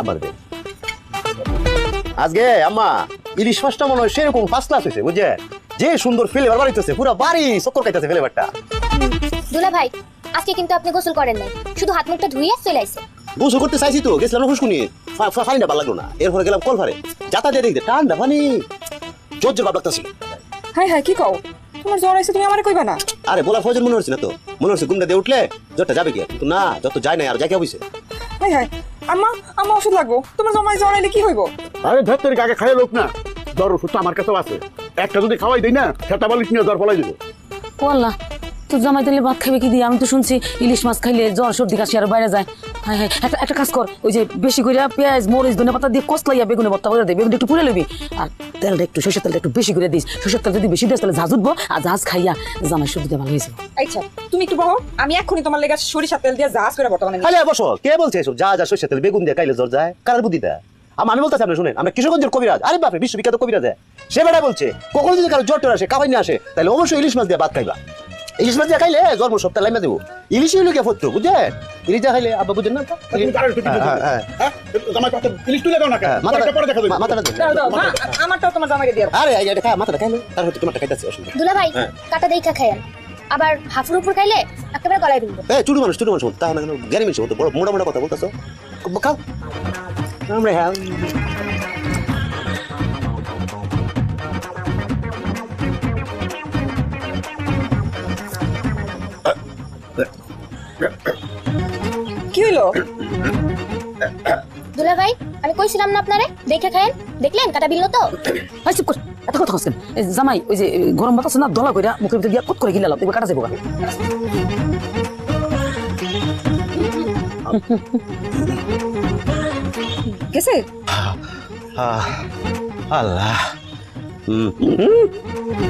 আবার দে আজকে আম্মা ইলিশ মাছটা মনে হয় সেরকম ফার্স্ট ক্লাস হয়েছে বুঝছে যে সুন্দর ফ্লেভার বাড়িতেছে পুরো বাড়ি চক্কর খাইতেছে ফ্লেভারটা দুলা ভাই আজকে কিন্তু আপনি গোসল করেন নাই। শুধু হাত মুখটা ধুইয়ে চলে আইছে গোসল করতে চাইছি তো গেছিলাম না হুসকুনি পানিটা ভালো লাগল না। এরপরে গেলাম কল ফারে যাতা দিয়ে দেখতে ঠান্ডা পানি। জোর জোর ভাব লাগতেছিল হাই হাই কি কও? তোমার জ্বর আইছে তুমি আমারে কইবা না? আরে বলা প্রয়োজন মনে হচ্ছে না তো। মনে হচ্ছে ঘুমটা দিয়ে উঠলে জ্বরটা যাবে কি কিন্তু না যত যায় না আর যাকে হইছে। হাই হাই আম্মা আম্মা ওষুধ লাগবো। তোমার জমাই জ্বর এলে কি হইব? আরে ধর আগে খাই লোক না। জ্বর ওষুধ তো আমার কাছেও আছে। একটা যদি খাওয়াই দেই না সেটা বালিশ নিয়ে জ্বর ফলাই দেবো। বললা তো জামাই দিলে ভাত খাবে কি দিয়ে? আমি তো শুনছি ইলিশ মাছ খাইলে জ্বর সর্দি কাশি আর বাইরে যায়। হ্যাঁ হ্যাঁ একটা একটা কাজ কর ওই যে বেশি করে পেঁয়াজ মরিচ ধনে পাতা দিয়ে কষলাইয়া বেগুনে ভর্তা করে দেবে বেগুন একটু পুড়ে লবি আর তেলটা একটু সরষের তেলটা একটু বেশি করে দিস। সরষের তেল যদি বেশি দিস তাহলে ঝাঁজ উঠবো আর ঝাঁজ খাইয়া জামাই সর্দিটা ভালো হয়েছে আচ্ছা তুমি একটু বহো আমি এখনই তোমার লেগে সরিষা তেল দিয়ে ঝাঁজ করে বর্তমানে খালি আর বসো কে বলছে এসব? যা যা সরষের তেল বেগুন দিয়ে খাইলে জ্বর যায়। কার বুদ্ধিটা আম- আমি বলতেছি আপনি শুনেন আমরা কিশোরগঞ্জের কবিরাজ। আরে বাপরে বিশ্ববিখ্যাত কবিরাজ। সে বেড়া বলছে কখনো যদি কারও জ্বর টর আসে কাবাই না আসে তাহলে অবশ্যই ইলিশ মাছ দিয়ে ভাত খাইবা। ইলিশ মাছ দিয়ে খাইলে জ্বর সপ্তাহ লাইমা দেবো। ইলিশ হইলে কে ফত্র বুঝছেন ইলিশ দিয়ে খাইলে আব্বা বুঝেন না মা- মা আবার হাফুর উপর খাইলে একেবারে গলায় তুলবো এই চুড়ু মানুষ চুড়ু মানুষ তাহলে মানুষ হতো বড় মোটা মোটা কথা বলতেছো। খাও। আমরা হ্যাঁ। কি হইল? দুলা ভাই আমি কইছিলাম না আপনারে দেখে খায়েন। দেখলেন কাটা বিল তো? ভাই চুপ কর। এত কথা হচ্ছেন জামাই ওই যে গরম বাতাস না দলা কইরা মুখের ভিতরে দিয়া কত করে গিলাম দেখবে কাটা যাব গা। গেছে? আল্লাহ।